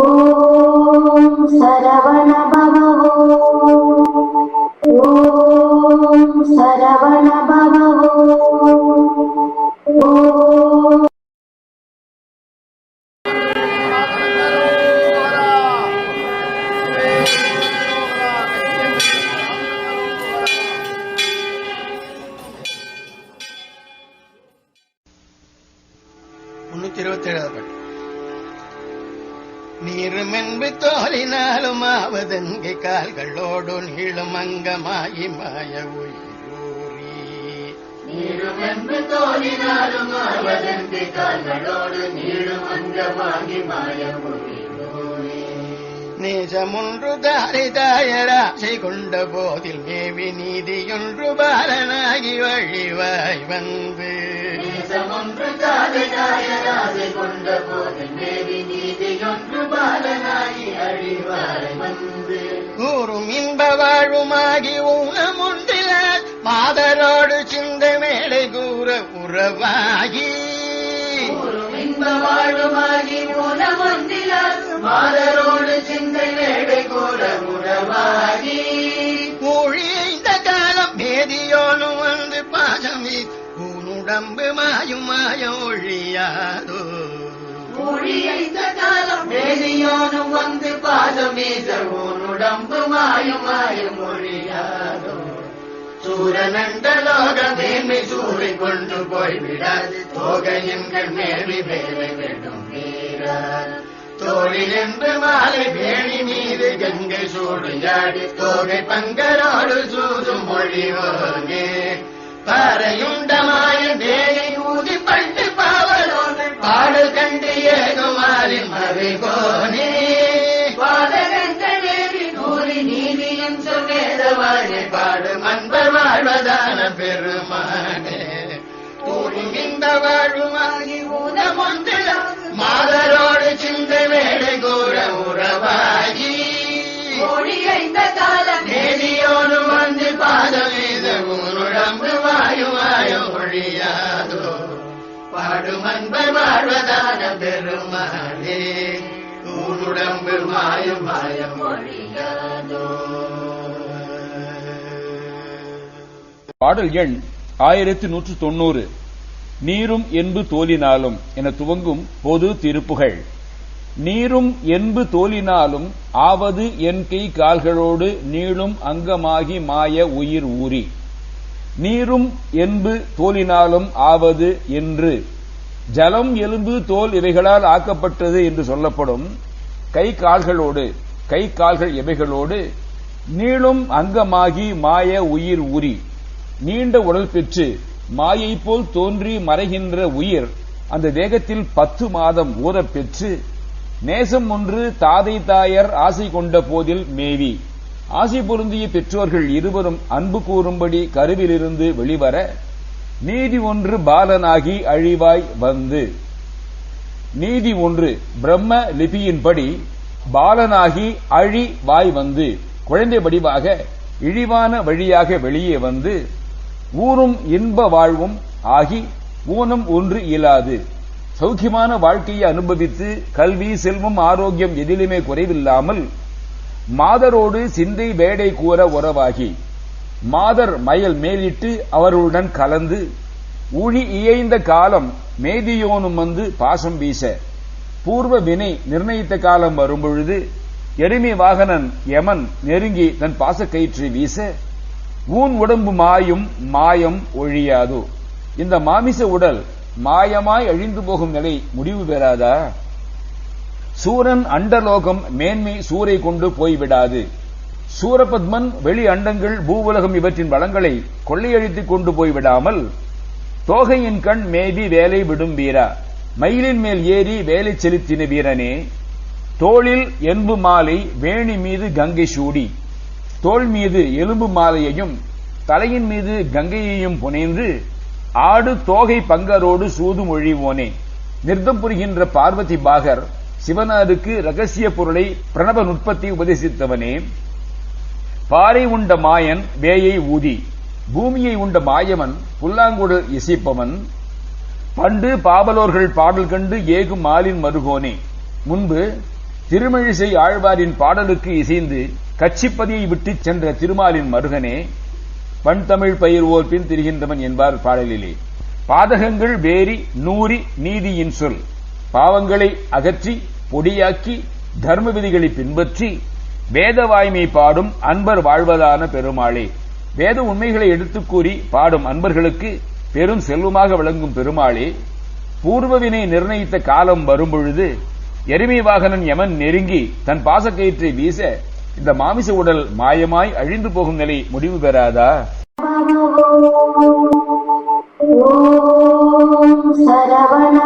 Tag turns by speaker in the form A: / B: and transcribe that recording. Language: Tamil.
A: ஓம் சரவண
B: நீருமென்பு தோலினாலும் ஆவதென்கை கால்களோடு நீளும் அங்கமாயி மாய உயிரூரி
C: நீருமென்று தோலினாலும் ஆவதென்று கால்களோடு நீளும் அங்கமாகி மாயமொழி
B: நேசமொன்று தாரை தாயராசை கொண்ட போதில் மேவி நீதியொன்று பாலனாகி வழிவாய் வந்து
C: தேசமொன்று காதலாயராசை கொண்ட போது மேவி நீதியொன்று பாலனாகி அழிவாரை வந்து.
B: இன்ப வாழ்வுமாகி ஊனமுன்றில மாதரோடு சிந்த மேடை கூற உறவாகி.
C: கூறும் இன்ப வாழ்வுமாகி மூலமொன்றிலார்
B: ஒழியாதோ
C: ஊழியைந்த காலம் வேதியோனும் வந்து பாதமேச உன்னுடம்பு மாயும் மாயும் மொழியாதோ சூரனண்ட லோக மேன்மை சூறை கொண்டு போய்விடாது. தோகையின் கண் மேலி வேலை வேண்டும் வீரர் தோழில் என்று மாலை வேணி மீது கங்கை சூடியாடி தோகை பங்கரோடு சூதும் மொழி பாறையுண்டமாய பறையுண்டமா பாடும் அன்பர் வாழ்வதான பெருமாளே ஊருடம்பு மாயம் மாயம்
D: பாடல் எண் ஆயிரத்தி நூற்று தொண்ணூறு. நீரும் என்பு தோலினாலும் என துவங்கும் பொது திருப்புகழ் நீரும் என்பு தோலினாலும் ஆவது என் கை கால்களோடு நீளும் அங்கமாகி மாய உயிர் ஊறி. நீரும் என்பு தோலினாலும் ஆவது என்று. ஜலம் எலும்பு தோல் இவைகளால் ஆக்கப்பட்டது என்று சொல்லப்படும் கை கால்களோடு கை கால்கள் இவைகளோடு நீளும் அங்கமாகி மாய உயிர் உரி. நீண்ட உடல் பெற்று மாயை போல் தோன்றி மறைகின்ற உயிர் அந்த தேகத்தில் பத்து மாதம் ஊறப் பெற்று நேசம் ஒன்று தாதை தாயர் ஆசை கொண்ட போதில் மேவி. ஆசை பொருந்திய பெற்றோர்கள் இருவரும் அன்பு கூறும்படி கருவிலிருந்து வெளிவர நீதி ஒன்று பாலனாகி அழிவாய் வந்து. நீதி ஒன்று பிரம்ம லிபியின்படி பாலனாகி அழி வாய் வந்து. குழந்தை வடிவாக இழிவான வழியாக வெளியே வந்து ஊரும் இன்ப வாழ்வும் ஆகி ஊனம் ஒன்று இயலாது. சௌக்கியமான வாழ்க்கையை அனுபவித்து கல்வி செல்வம் ஆரோக்கியம் எதிலுமே குறைவில்லாமல் மாதரோடு சிந்தை வேடை கூற உறவாகி. மாதர் மயல் மேலிட்டு அவர்களுடன் கலந்து ஊழி இயைந்த காலம் மேதியோனும் வந்து பாசம் வீச. பூர்வ வினை நிர்ணயித்த காலம் வரும்பொழுது எருமை வாகனன் யமன் நெருங்கி தன் பாசக்கயிற்று வீச ஊன் உடம்பு மாயும் மாயம் ஒழியாதோ? இந்த மாமிச உடல் மாயமாய் அழிந்து போகும் நிலை முடிவு பெறாதா? சூரன் அண்டலோகம் மேன்மை சூரை கொண்டு போய்விடாது. சூரபத்மன் வெளி அண்டங்கள் பூவுலகம் இவற்றின் வளங்களை கொள்ளையடித்துக் கொண்டு போய்விடாமல் தோகையின் கண் மேவி வேலை விடும் வீரா. மயிலின் மேல் ஏறி வேலை செலுத்தின வீரனே தோளில் என்பு மாலை வேணி மீது கங்கை சூடி. தோள் மீது எலும்பு மாலையையும் தலையின் மீது கங்கையையும் புனைந்து ஆடு தோகை பங்கரோடு சூதும் ஒழிவோனே நிர்த்தம் புரிகின்ற பார்வதி பாகர் சிவனாருக்கு ரகசிய பொருளை பிரணவ நுட்பத்தை உபதேசித்தவனே. பாறை உண்ட மாயன் வேயை ஊதி பூமியை உண்ட மாயவன் புல்லாங்குடு இசைப்பவன். பண்டு பாவலோர்கள் பாடல் கண்டு ஏகும் மாலின் மருகோனே முன்பு திருமழிசை ஆழ்வாரின் பாடலுக்கு இசைந்து கச்சிப்பதியை விட்டுச் சென்ற திருமாலின் மருகனே பண்தமிழ் பயிர்வோர் பின் திரிகின்றவன் என்பார் பாடலிலே. பாதகங்கள் வேரி நூறி நீதியின் சொல் பாவங்களை அகற்றி பொடியாக்கி தர்ம விதிகளை பின்பற்றி வேத வாய்மை பாடும் அன்பர் வாழ்வதான பெருமாளே. வேத உண்மைகளை எடுத்துக் கூறி பாடும் அன்பர்களுக்கு பெரும் செல்வமாக விளங்கும் பெருமாளே பூர்வவினை நிர்ணயித்த காலம் வரும்பொழுது எருமை வாகனன் யமன் நெருங்கி தன் பாசக்கயிற்றை வீச இந்த மாமிச உடல் மாயமாய் அழிந்து போகும் நிலை முடிவு பெறாதா?
A: ஓம் சரவண